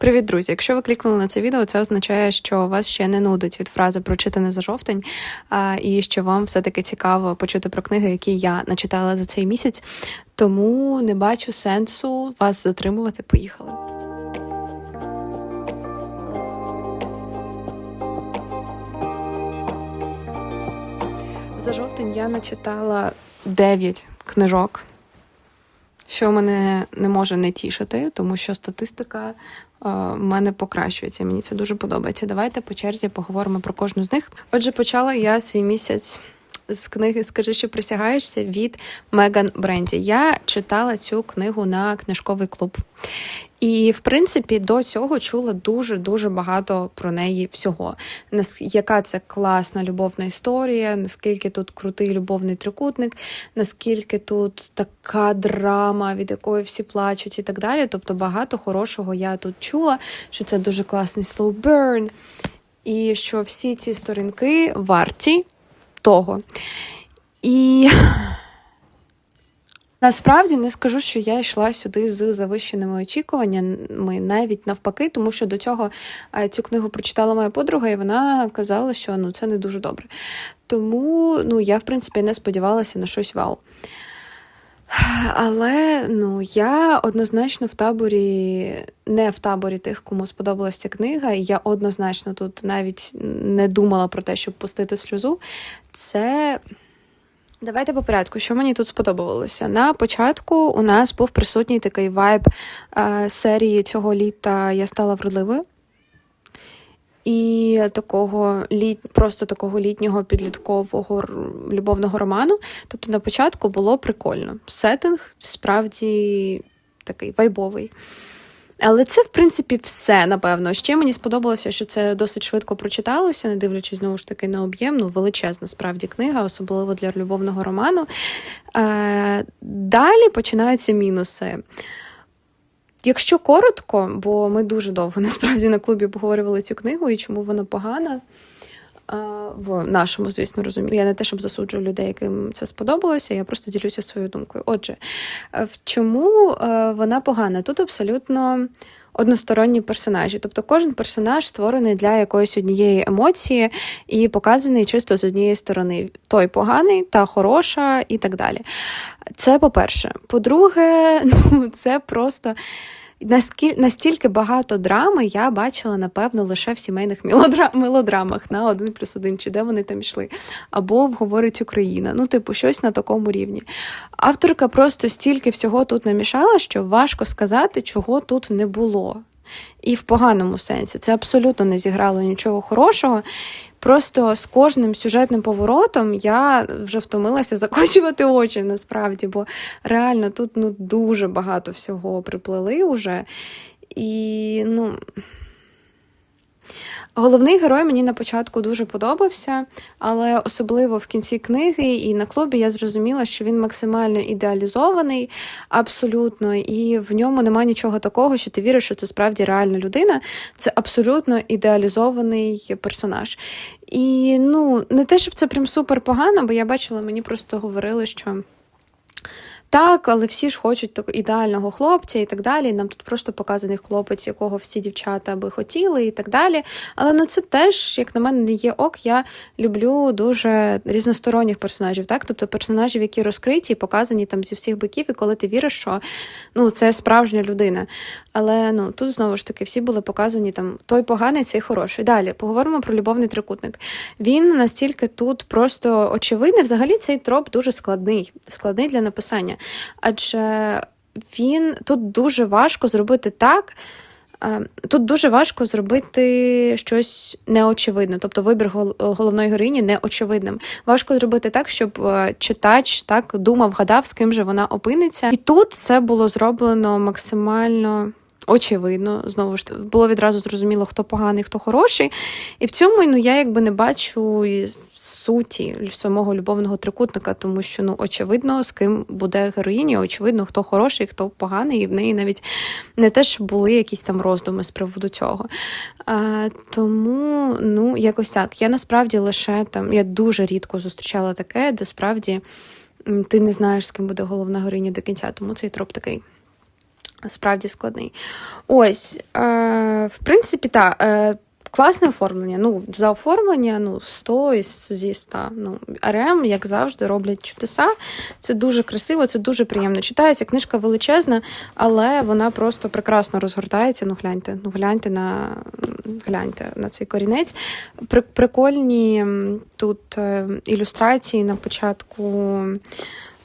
Привіт, друзі! Якщо ви клікнули на це відео, це означає, що вас ще не нудить від фрази прочитане за жовтень, і що вам все-таки цікаво почути про книги, які я начитала за цей місяць. Тому не бачу сенсу вас затримувати. Поїхали. За жовтень я начитала 9 книжок, що мене не може не тішити, тому що статистика в мене покращується. Мені це дуже подобається. Давайте по черзі поговоримо про кожну з них. Отже, почала я свій місяць. З книги Скажи, що присягаєшся від Меган Бренді. Я читала цю книгу на книжковий клуб. І, в принципі, до цього чула дуже-дуже багато про неї всього. Яка це класна любовна історія, наскільки тут крутий любовний трикутник, наскільки тут така драма, від якої всі плачуть, і так далі. Тобто багато хорошого я тут чула, що це дуже класний slow burn, і що всі ці сторінки варті того. І Насправді не скажу, що я йшла сюди з завищеними очікуваннями, навіть навпаки, тому що до цього е, цю книгу прочитала моя подруга, і вона казала, що ну це не дуже добре. Тому ну я в принципі не сподівалася на щось вау. Але ну я однозначно в таборі, не в таборі тих, кому сподобалася ця книга, і я однозначно тут навіть не думала про те, щоб пустити сльозу. Це Давайте по порядку, що мені тут сподобалося. На початку у нас був присутній такий вайб е, серії цього літа Я стала вродливою. І такого літ, просто такого літнього підліткового любовного роману. Тобто на початку було прикольно. Сеттинг справді такий вайбовий. Але це, в принципі, все, напевно. Ще мені сподобалося, що це досить швидко прочиталося, не дивлячись знову ж таки на об'єм. Ну, величезна справді книга, особливо для любовного роману. Е, далі починаються мінуси. Якщо коротко, бо ми дуже довго насправді на клубі обговорювали цю книгу і чому вона погана. В нашому, звісно, розумію. Я не те, щоб засуджую людей, яким це сподобалося, я просто ділюся своєю думкою. Отже, е, в чому е, вона погана? Тут абсолютно односторонні персонажі. Тобто кожен персонаж створений для якоїсь однієї емоції і показаний чисто з однієї сторони. Той поганий, та хороша і так далі. Це по-перше. По-друге, ну, це просто. Наскіль, настільки багато драми я бачила, напевно, лише в сімейних мелодрамах на один плюс один, чи де вони там йшли, або в говорить Україна. Ну, типу, щось на такому рівні. Авторка просто стільки всього тут намішала, що важко сказати, чого тут не було. І в поганому сенсі. Це абсолютно не зіграло нічого хорошого. Просто з кожним сюжетним поворотом я вже втомилася закочувати очі насправді, бо реально тут ну, дуже багато всього приплели уже. І ну. Головний герой мені на початку дуже подобався, але особливо в кінці книги і на клубі я зрозуміла, що він максимально ідеалізований, абсолютно, і в ньому немає нічого такого, що ти віриш, що це справді реальна людина. Це абсолютно ідеалізований персонаж. І ну, не те, щоб це прям супер погано, бо я бачила, мені просто говорили, що. Так, але всі ж хочуть ідеального хлопця і так далі. Нам тут просто показаний хлопець, якого всі дівчата би хотіли, і так далі. Але ну це теж, як на мене, не є ок. Я люблю дуже різносторонніх персонажів, так? Тобто персонажів, які розкриті і показані там зі всіх боків, і коли ти віриш, що ну, це справжня людина. Але ну тут знову ж таки всі були показані там той поганий, цей хороший. Далі поговоримо про любовний трикутник. Він настільки тут просто очевидний. Взагалі цей троп дуже складний, складний для написання. Адже він тут дуже важко зробити так. е, Тут дуже важко зробити щось неочевидне, тобто вибір гол- головної героїні неочевидним. Важко зробити так, щоб е, читач так думав, гадав, з ким же вона опиниться. І тут це було зроблено максимально. Очевидно, знову ж було відразу зрозуміло, хто поганий, хто хороший. І в цьому ну, я якби не бачу суті самого любовного трикутника, тому що ну, очевидно, з ким буде героїня, очевидно, хто хороший, хто поганий, і в неї навіть не те, що були якісь там роздуми з приводу цього. А, тому, ну, якось так. Я насправді лише там, я дуже рідко зустрічала таке, де справді ти не знаєш, з ким буде головна героїня до кінця, тому цей троп такий. Справді складний. Ось. Е- в принципі, так. Е, Класне оформлення. Ну, за оформлення ну, 100 із- зі 100. Ну, РМ, як завжди, роблять чудеса. Це дуже красиво, це дуже приємно читається. Книжка величезна, але вона просто прекрасно розгортається. Ну, гляньте, ну гляньте на гляньте на цей корінець. При, прикольні тут е, ілюстрації на початку.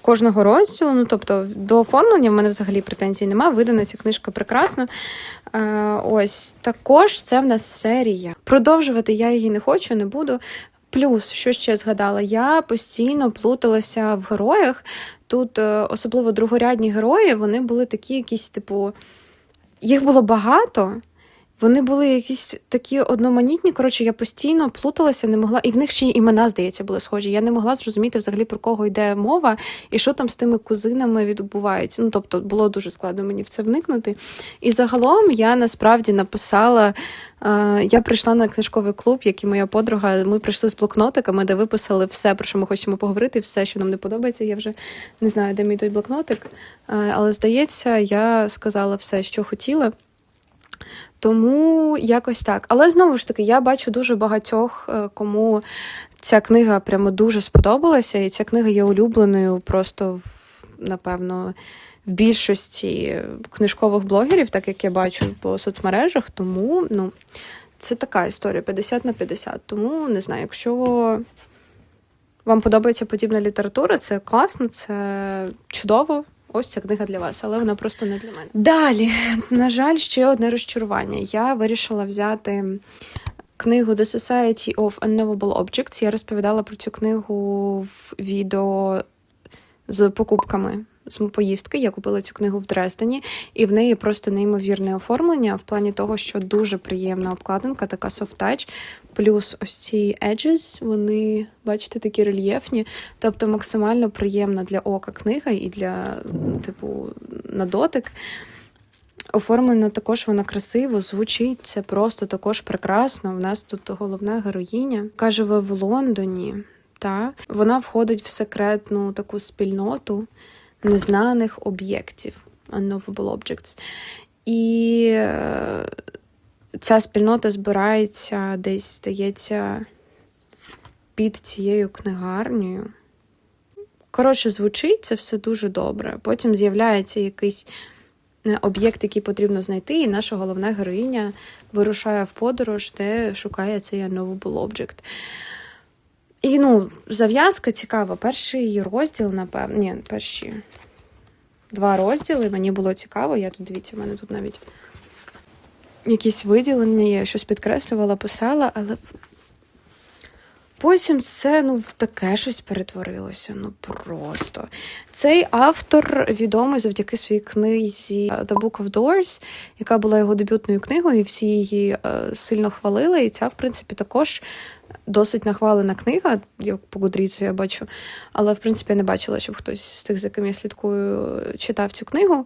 Кожного розділу, ну тобто до оформлення в мене взагалі претензій немає. Видана ця книжка прекрасно. Е, ось також це в нас серія. Продовжувати я її не хочу, не буду. Плюс, що ще згадала, я постійно плуталася в героях. Тут, е, особливо другорядні герої, вони були такі, якісь, типу, їх було багато. Вони були якісь такі одноманітні. Коротше, я постійно плуталася, не могла, і в них ще й імена, здається, були схожі. Я не могла зрозуміти взагалі про кого йде мова і що там з тими кузинами відбувається. Ну, тобто, було дуже складно мені в це вникнути. І загалом я насправді написала. е, Я прийшла на книжковий клуб, як і моя подруга. Ми прийшли з блокнотиками, де виписали все, про що ми хочемо поговорити, все, що нам не подобається. Я вже не знаю, де мій той блокнотик. Е, Але здається, я сказала все, що хотіла. Тому якось так. Але знову ж таки, я бачу дуже багатьох, е, кому ця книга прямо дуже сподобалася, і ця книга є улюбленою просто в, напевно. В більшості книжкових блогерів, так як я бачу по соцмережах, тому ну, це така історія 50 на 50. Тому не знаю, якщо вам подобається подібна література, це класно, це чудово. Ось ця книга для вас, але вона просто не для мене. Далі, на жаль, ще одне розчарування. Я вирішила взяти книгу The Society of Unknowable Objects. Я розповідала про цю книгу в відео з покупками з поїздки. Я купила цю книгу в Дрездені, і в неї просто неймовірне оформлення в плані того, що дуже приємна обкладинка, така touch. Плюс ось ці edges, вони, бачите, такі рельєфні, тобто максимально приємна для ока книга і для, типу, на дотик. Оформлена також вона красиво, звучить це просто також прекрасно. У нас тут головна героїня каже, ви в Лондоні. Та вона входить в секретну таку спільноту незнаних об'єктів, unknowable objects. І е, ця спільнота збирається десь, здається, під цією книгарнею. Коротше, звучить це все дуже добре. Потім з'являється якийсь е, об'єкт, який потрібно знайти, і наша головна героїня вирушає в подорож, де шукає цей unknowable object. І ну, зав'язка цікава. Перший розділ, напевно, ні, перші два розділи. Мені було цікаво. Я тут дивіться, в мене тут навіть якісь виділення, я щось підкреслювала, писала, але потім це ну, в таке щось перетворилося. Ну просто. Цей автор відомий завдяки своїй книзі The Book of Doors, яка була його дебютною книгою, і всі її е, сильно хвалили. І ця, в принципі, також досить нахвалена книга, як по Гудріцу я бачу. Але, в принципі, я не бачила, щоб хтось з тих, за ким я слідкую, читав цю книгу.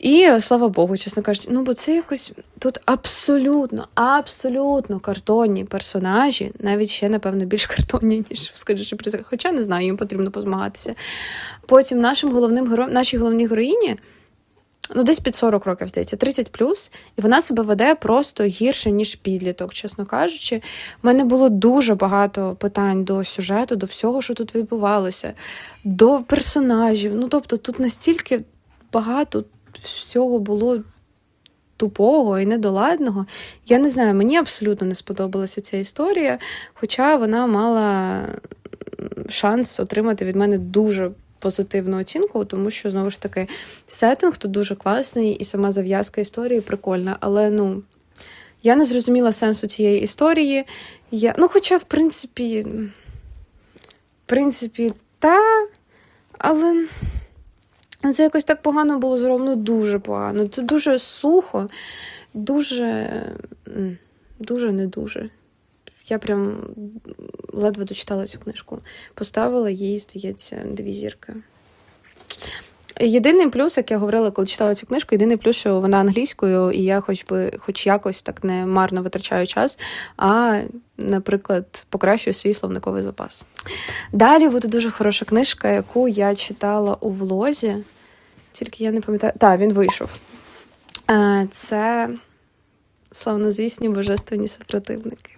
І слава Богу, чесно кажучи, ну бо це якось тут абсолютно, абсолютно картонні персонажі, навіть ще, напевно, більш картонні, ніж скажучи про. Хоча не знаю, їм потрібно позмагатися. Потім нашим головним героям, нашій головній героїні, ну десь під 40 років, здається, 30 плюс, і вона себе веде просто гірше, ніж підліток, чесно кажучи. У мене було дуже багато питань до сюжету, до всього, що тут відбувалося, до персонажів. Ну, тобто, тут настільки багато всього було тупого і недоладного. Я не знаю, мені абсолютно не сподобалася ця історія, хоча вона мала шанс отримати від мене дуже позитивну оцінку, тому що, знову ж таки, сеттинг тут дуже класний, і сама зав'язка історії прикольна. Але ну, я не зрозуміла сенсу цієї історії. Я, ну, хоча, в принципі, в принципі, та, але. Ну, Це якось так погано було зроблено, дуже погано. Це дуже сухо, дуже, дуже не дуже. Я прям ледве дочитала цю книжку. Поставила їй, здається, дві зірки. Єдиний плюс, як я говорила, коли читала цю книжку, єдиний плюс, що вона англійською, і я хоч би хоч якось так не марно витрачаю час, а, наприклад, покращую свій словниковий запас. Далі буде дуже хороша книжка, яку я читала у влозі. Тільки я не пам'ятаю. Так, він вийшов. Е, Це славнозвісні божественні супротивники.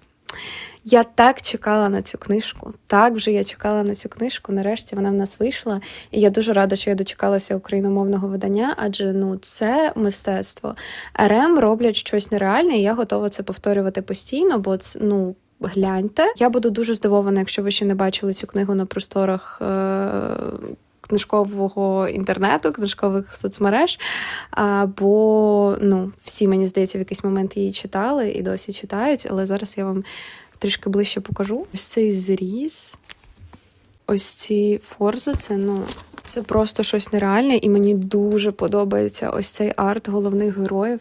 Я так чекала на цю книжку. Так вже я чекала на цю книжку. Нарешті вона в нас вийшла. І я дуже рада, що я дочекалася україномовного видання, адже ну це мистецтво. РМ роблять щось нереальне, і я готова це повторювати постійно, бо ну. Гляньте, я буду дуже здивована, якщо ви ще не бачили цю книгу на просторах е- книжкового інтернету, книжкових соцмереж. А, Бо ну, всі, мені здається, в якийсь момент її читали і досі читають, але зараз я вам трішки ближче покажу. Ось цей зріз, ось ці форзи, це ну. Це просто щось нереальне, і мені дуже подобається ось цей арт головних героїв.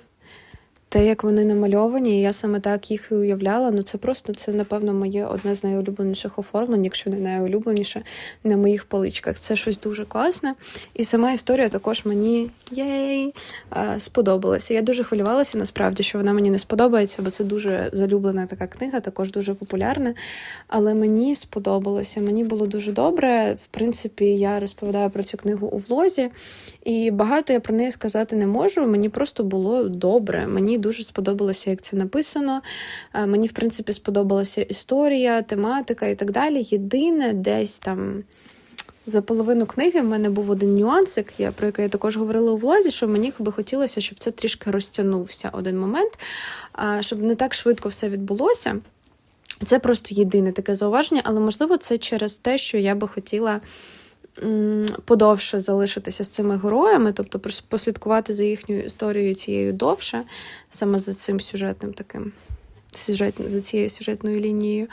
Те, як вони намальовані, я саме так їх і уявляла. Ну це просто це, напевно, моє одне з найулюбленіших оформлень, якщо не найулюбленіше на моїх поличках. Це щось дуже класне. І сама історія також мені єй сподобалася. Я дуже хвилювалася насправді, що вона мені не сподобається, бо це дуже залюблена така книга, також дуже популярна. Але мені сподобалося, мені було дуже добре. В принципі, я розповідаю про цю книгу у влозі, і багато я про неї сказати не можу. Мені просто було добре. Мені дуже сподобалося, як це написано. Мені, в принципі, сподобалася історія, тематика і так далі. Єдине, десь там. За половину книги в мене був один нюансик, про який я також говорила у влазі, що мені би хотілося, щоб це трішки розтягнувся один момент, щоб не так швидко все відбулося. Це просто єдине таке зауваження, але можливо це через те, що я би хотіла подовше залишитися з цими героями, тобто послідкувати за їхньою історією цією довше, саме за цим сюжетним таким сюжет, за цією сюжетною лінією.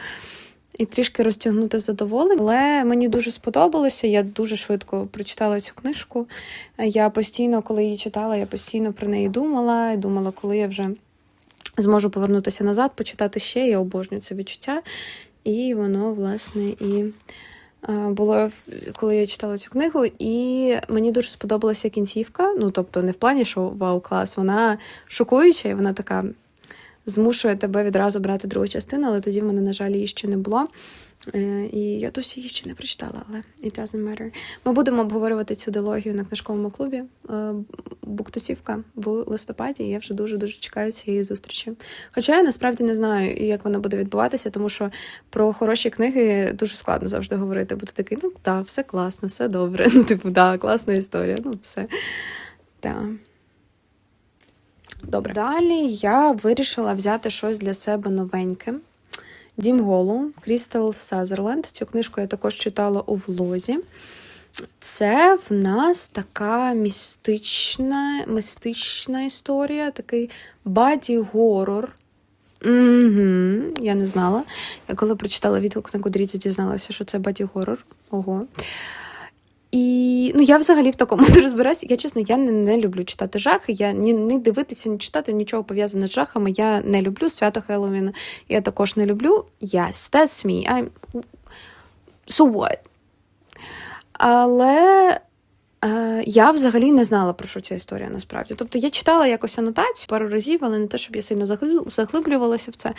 І трішки розтягнути задоволення. Але мені дуже сподобалося. Я дуже швидко прочитала цю книжку. Я постійно, коли її читала, я постійно про неї думала. І Думала, коли я вже зможу повернутися назад, почитати ще. Я обожнюю це відчуття. І воно, власне, і було коли я читала цю книгу, і мені дуже сподобалася кінцівка. Ну, тобто, не в плані, що вау, клас, вона шокуюча, і вона така змушує тебе відразу брати другу частину, але тоді в мене, на жаль, її ще не було. Е, і я досі її ще не прочитала, але it doesn't matter. Ми будемо обговорювати цю дилогію на книжковому клубі е, Буктусівка в листопаді. і Я вже дуже-дуже чекаю цієї зустрічі. Хоча я насправді не знаю, як вона буде відбуватися, тому що про хороші книги дуже складно завжди говорити. Бо такий, ну так, все класно, все добре. Ну, типу, да, класна історія. Ну, все. Так. Добре. Далі я вирішила взяти щось для себе новеньке. Дім Голу Крістал Сазерленд. Цю книжку я також читала у влозі. Це в нас така містична містична історія, такий баді-горор. Угу, Я не знала. Я коли прочитала відгук на Кудріці, дізналася, що це баді-горор. Ого. І ну я взагалі в такому не розбираюся. Я чесно, я не, не люблю читати жахи. Я ні, не дивитися, ні читати нічого пов'язане з жахами. Я не люблю свято Хеллоуіна. Я також не люблю. Yes, that's me. I'm... So what? Але е, я взагалі не знала, про що ця історія насправді. Тобто я читала якось анотацію пару разів, але не те, щоб я сильно заглиблювалася в це.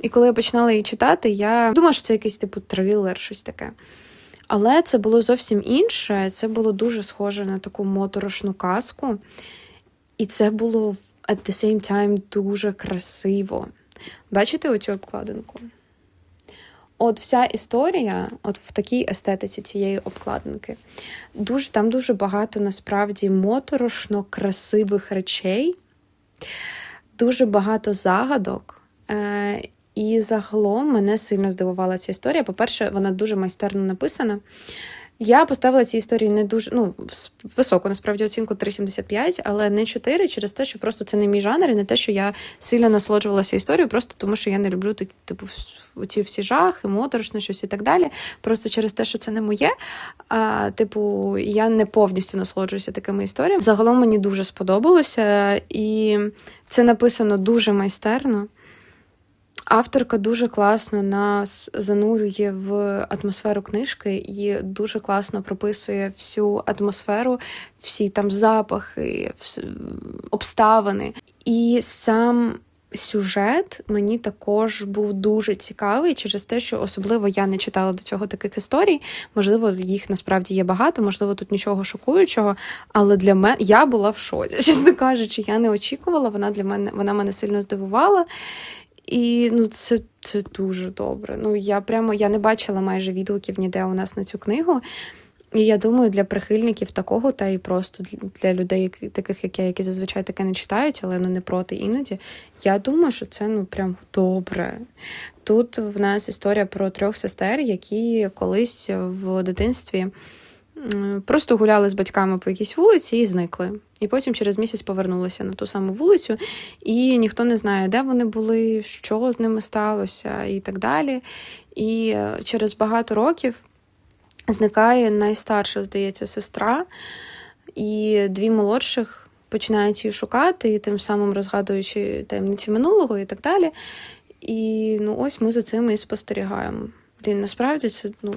І коли я починала її читати, я думала, що це якийсь типу трилер, щось таке. Але це було зовсім інше. Це було дуже схоже на таку моторошну казку. І це було at the same time дуже красиво. Бачите оцю обкладинку? От вся історія, от в такій естетиці цієї обкладинки, дуже, там дуже багато насправді моторошно красивих речей, дуже багато загадок. Е, і загалом мене сильно здивувала ця історія. По-перше, вона дуже майстерно написана. Я поставила цій історії не дуже ну, високу, насправді, оцінку 3,75, але не 4 через те, що просто це не мій жанр, і не те, що я сильно насолоджувалася історією, просто тому що я не люблю типу, ці всі жахи, моторошне щось і так далі. Просто через те, що це не моє. А, Типу, я не повністю насолоджуюся такими історіями. Загалом мені дуже сподобалося, і це написано дуже майстерно. Авторка дуже класно нас занурює в атмосферу книжки і дуже класно прописує всю атмосферу, всі там запахи, обставини. І сам Сюжет мені також був дуже цікавий через те, що особливо я не читала до цього таких історій. Можливо, їх насправді є багато, можливо, тут нічого шокуючого. Але для мене я була в шоці. Чесно кажучи, я не очікувала. Вона для мене вона мене сильно здивувала. І ну, це це дуже добре. Ну, я прямо я не бачила майже відгуків ніде у нас на цю книгу. І я думаю, для прихильників такого, та і просто для людей, таких як я, які зазвичай таке не читають, але ну не проти іноді. Я думаю, що це ну прям добре. Тут в нас історія про трьох сестер, які колись в дитинстві просто гуляли з батьками по якійсь вулиці і зникли. І потім через місяць повернулися на ту саму вулицю, і ніхто не знає, де вони були, що з ними сталося, і так далі. І е, через багато років зникає найстарша, здається, сестра, і дві молодших починають її шукати, і тим самим розгадуючи таємниці минулого і так далі. І ну, ось ми за цим і спостерігаємо. Блін, насправді це ну,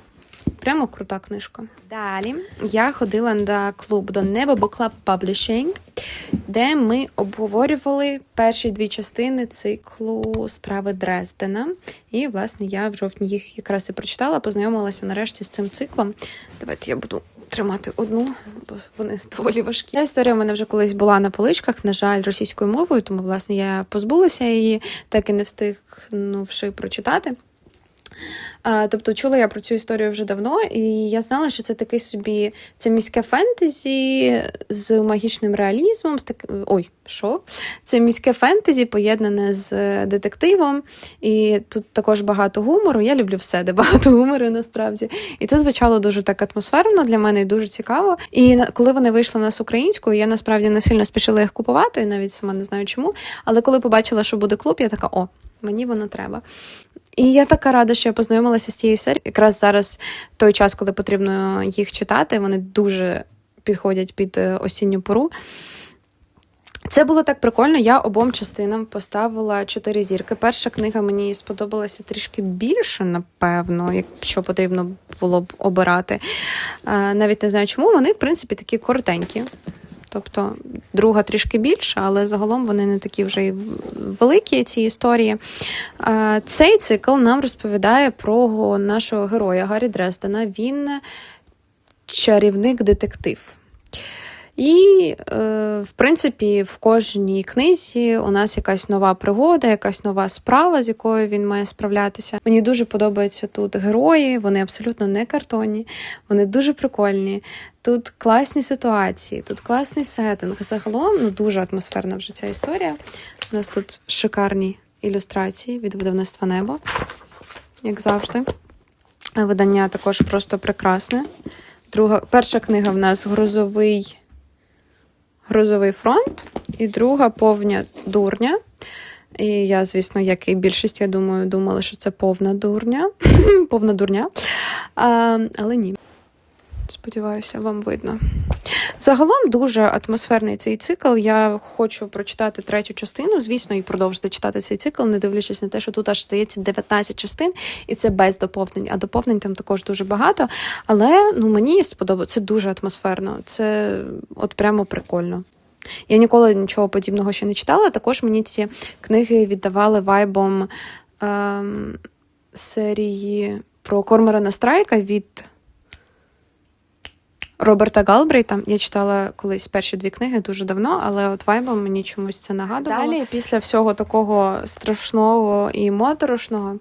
прямо крута книжка. Далі я ходила на клуб до Небо Book Club Publishing, де ми обговорювали перші дві частини циклу справи Дрездена. І, власне, я в жовтні їх якраз і прочитала, познайомилася нарешті з цим циклом. Давайте я буду. Тримати одну, бо вони доволі важкі. Історія в мене вже колись була на поличках, на жаль, російською мовою, тому власне я позбулася її, так і не встигнувши прочитати. Тобто чула я про цю історію вже давно, і я знала, що це такий собі це міське фентезі з магічним реалізмом. З так... Ой, що? Це міське фентезі, поєднане з детективом. І тут також багато гумору. Я люблю все, де багато гумору насправді. І це звучало дуже так атмосферно для мене і дуже цікаво. І коли вони вийшли в нас українською, я насправді не сильно спішила їх купувати, навіть сама не знаю чому. Але коли побачила, що буде клуб, я така, о, мені воно треба. І я така рада, що я познайомилася з цією серією. Якраз зараз той час, коли потрібно їх читати, вони дуже підходять під е, осінню пору. Це було так прикольно. Я обом частинам поставила чотири зірки. Перша книга мені сподобалася трішки більше, напевно, якщо потрібно було б обирати. Е, навіть не знаю, чому вони, в принципі, такі коротенькі. Тобто друга трішки більша, але загалом вони не такі вже й великі, ці історії. Цей цикл нам розповідає про нашого героя Гаррі Дрездена. Він чарівник-детектив. І, е, в принципі, в кожній книзі у нас якась нова пригода, якась нова справа, з якою він має справлятися. Мені дуже подобаються тут герої, вони абсолютно не картонні, вони дуже прикольні. Тут класні ситуації, тут класний сеттинг. Загалом ну, дуже атмосферна вже ця історія. У нас тут шикарні ілюстрації від видавництва небо, як завжди. Видання також просто прекрасне. Друга, Перша книга в нас грозовий грозовий фронт, і друга повня дурня. І я, звісно, як і більшість, я думаю, думала, що це повна дурня. повна дурня. А, Але ні. Сподіваюся, вам видно. Загалом дуже атмосферний цей цикл. Я хочу прочитати третю частину, звісно, і продовжити читати цей цикл, не дивлячись на те, що тут аж стається 19 частин, і це без доповнень. А доповнень там також дуже багато. Але ну, мені сподобається це дуже атмосферно. Це от прямо прикольно. Я ніколи нічого подібного ще не читала. Також мені ці книги віддавали вайбом ем, серії про Корморана Страйка від. Роберта Галбрейта. Я читала колись перші дві книги дуже давно, але от вайбом мені чомусь це нагадувало. Далі, після всього такого страшного і моторошного,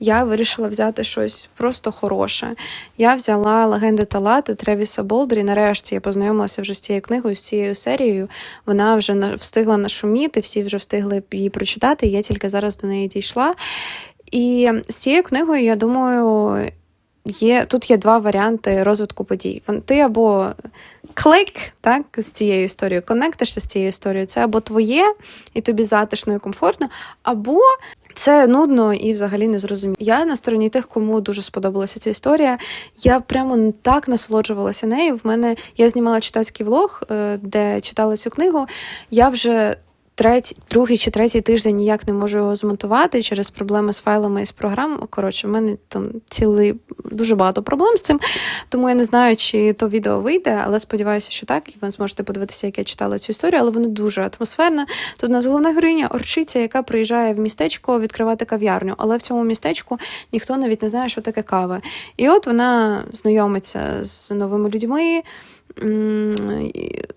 я вирішила взяти щось просто хороше. Я взяла легенди Талати Тревіса Болдрі. Нарешті я познайомилася вже з цією книгою, з цією серією. Вона вже встигла нашуміти, всі вже встигли її прочитати. Я тільки зараз до неї дійшла. І з цією книгою, я думаю, є, тут є два варіанти розвитку подій. Ти або клик так, з цією історією, конектишся з цією історією, це або твоє, і тобі затишно і комфортно, або. Це нудно і взагалі не зрозуміло. Я на стороні тих, кому дуже сподобалася ця історія. Я прямо так насолоджувалася нею. В мене я знімала читацький влог, е, де читала цю книгу. Я вже третій, другий чи третій тиждень ніяк не можу його змонтувати через проблеми з файлами і з програмами. Коротше, в мене там цілий дуже багато проблем з цим, тому я не знаю, чи то відео вийде, але сподіваюся, що так. І ви зможете подивитися, як я читала цю історію, але вона дуже атмосферна. Тут у нас головна героїня орчиця, яка приїжджає в містечко відкривати кав'ярню, але в цьому містечку ніхто навіть не знає, що таке кава. І от вона знайомиться з новими людьми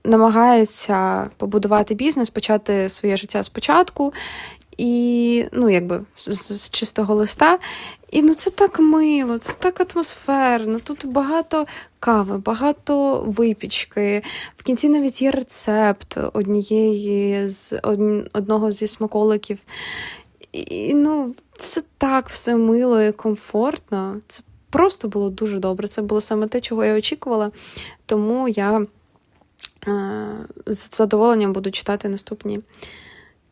намагається побудувати бізнес, почати своє життя спочатку, і, ну, якби з, з чистого листа. І ну це так мило, це так атмосферно. Тут багато кави, багато випічки. В кінці навіть є рецепт однієї з одного зі смаколиків. І ну, це так все мило і комфортно. Це просто було дуже добре. Це було саме те, чого я очікувала. Тому я е, з задоволенням буду читати наступні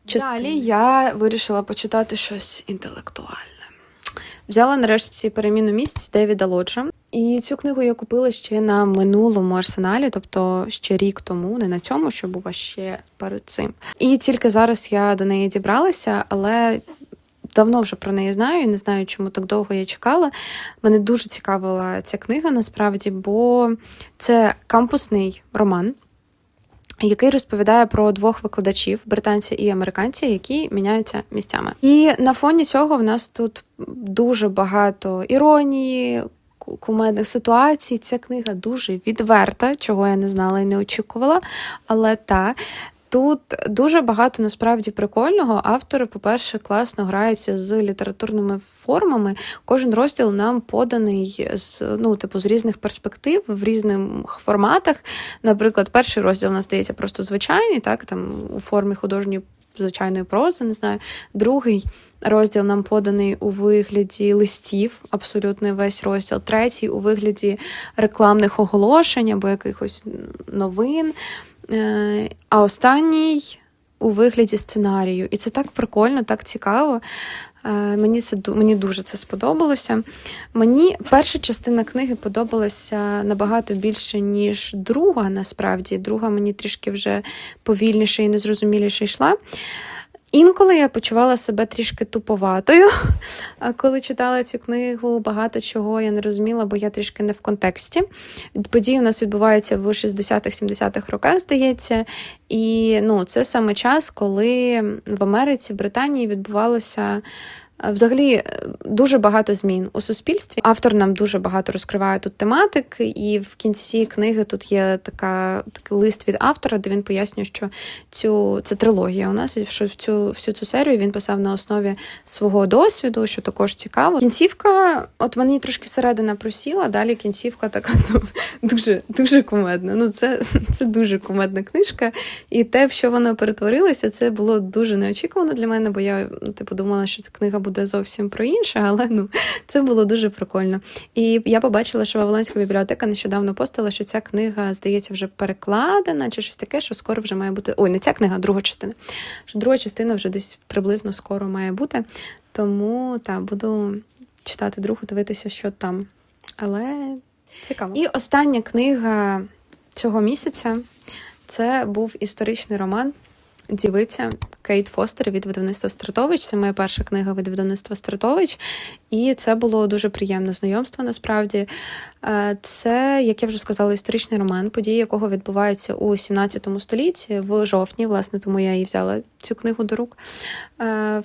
частини. Далі я вирішила почитати щось інтелектуальне. Взяла нарешті переміну місць Девіда Лоджа. І цю книгу я купила ще на минулому арсеналі, тобто ще рік тому, не на цьому, що був ще перед цим. І тільки зараз я до неї дібралася, але давно вже про неї знаю не знаю, чому так довго я чекала. Мене дуже цікавила ця книга насправді, бо це кампусний роман. Який розповідає про двох викладачів, британці і американці, які міняються місцями. І на фоні цього в нас тут дуже багато іронії, кумедних ситуацій. Ця книга дуже відверта, чого я не знала і не очікувала. Але та Тут дуже багато насправді прикольного. Автори, по-перше, класно граються з літературними формами. Кожен розділ нам поданий з ну, типу, з різних перспектив, в різних форматах. Наприклад, перший розділ нас здається просто звичайний, так, там у формі художньої звичайної прози, не знаю. Другий розділ нам поданий у вигляді листів, абсолютно весь розділ. Третій у вигляді рекламних оголошень або якихось новин. А останній у вигляді сценарію. І це так прикольно, так цікаво. Е, мені це мені дуже це сподобалося. Мені перша частина книги подобалася набагато більше, ніж друга, насправді. Друга мені трішки вже повільніше і незрозуміліше йшла. Інколи я почувала себе трішки туповатою, коли читала цю книгу, багато чого я не розуміла, бо я трішки не в контексті. Події у нас відбуваються в 60-х-70-х роках, здається. І ну, це саме час, коли в Америці, Британії відбувалося Взагалі е, дуже багато змін у суспільстві. Автор нам дуже багато розкриває тут тематик, і в кінці книги тут є така такий лист від автора, де він пояснює, що цю це трилогія у нас, що цю всю цю серію він писав на основі свого досвіду, що також цікаво. Кінцівка, от мені трошки середина просіла, далі кінцівка така дуже дуже кумедна. Ну, це, це дуже кумедна книжка. І те, в що вона перетворилася, це було дуже неочікувано для мене, бо я ну, типу думала, що ця книга буде буде зовсім про інше, але ну це було дуже прикольно. І я побачила, що Вавилонська бібліотека нещодавно постала, що ця книга, здається, вже перекладена, чи щось таке, що скоро вже має бути. Ой, не ця книга, а друга частина. Що друга частина вже десь приблизно скоро має бути. Тому так, буду читати другу, дивитися, що там. Але цікаво. І остання книга цього місяця це був історичний роман дівиця Кейт Фостер від видавництва Стратович. Це моя перша книга від видавництва Стратович, і це було дуже приємне знайомство. Насправді, е, це, як я вже сказала, історичний роман, події якого відбуваються у 17 столітті в жовтні. Власне, тому я і взяла цю книгу до рук. Е,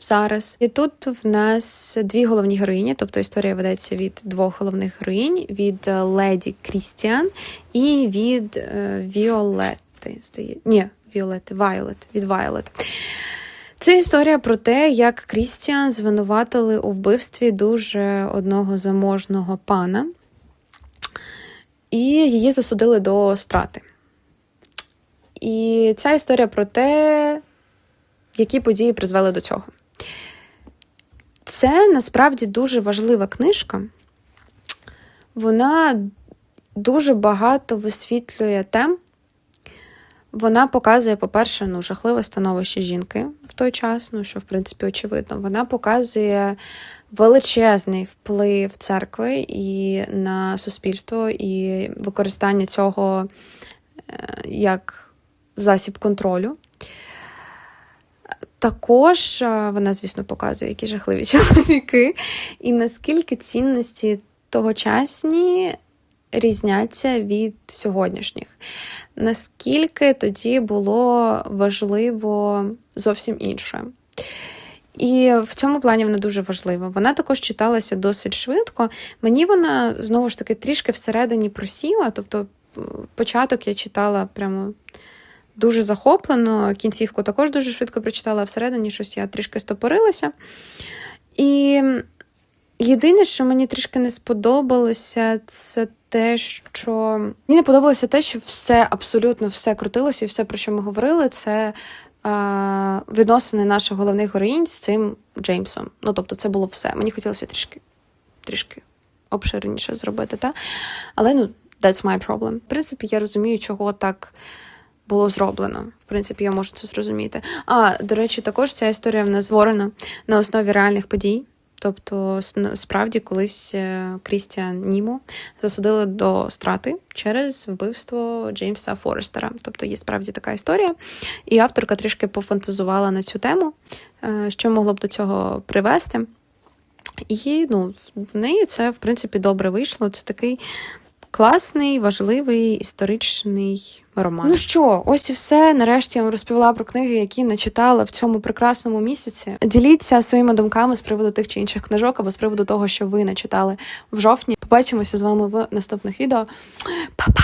зараз і тут в нас дві головні героїні, тобто історія ведеться від двох головних героїнь: від леді Крістіан і від е, Віолетти. Ні, Віолет, Вайолет, від Вайолет. Це історія про те, як Крістіан звинуватили у вбивстві дуже одного заможного пана, і її засудили до страти. І ця історія про те, які події призвели до цього. Це насправді дуже важлива книжка. Вона дуже багато висвітлює тем, вона показує, по-перше, ну, жахливе становище жінки в той час, ну що, в принципі, очевидно. Вона показує величезний вплив церкви і на суспільство, і використання цього е, як засіб контролю. також е, вона, звісно, показує, які жахливі чоловіки, і наскільки цінності тогочасні різняться від сьогоднішніх. Наскільки тоді було важливо зовсім інше. І в цьому плані вона дуже важлива. Вона також читалася досить швидко. Мені вона знову ж таки трішки всередині просіла. Тобто, початок я читала прямо дуже захоплено, кінцівку також дуже швидко прочитала, а всередині щось я трішки стопорилася. І єдине, що мені трішки не сподобалося, це те, що мені не подобалося те, що все абсолютно все крутилося, і все, про що ми говорили, це а, відносини наших головних героїнь з цим Джеймсом. Ну, тобто, це було все. Мені хотілося трішки, трішки обширеніше зробити, та? Але ну, that's my problem. В принципі, я розумію, чого так було зроблено. В принципі, я можу це зрозуміти. А, до речі, також ця історія в нас створена на основі реальних подій. Тобто, справді, колись е, Крістіан Німо засудили до страти через вбивство Джеймса Форестера. Тобто є справді така історія. І авторка трішки пофантазувала на цю тему, е, що могло б до цього привести. І ну, в неї це, в принципі, добре вийшло. Це такий класний, важливий історичний роман. Ну що, ось і все. Нарешті я вам розповіла про книги, які начитала в цьому прекрасному місяці. Діліться своїми думками з приводу тих чи інших книжок або з приводу того, що ви начитали в жовтні. Побачимося з вами в наступних відео. Па-па!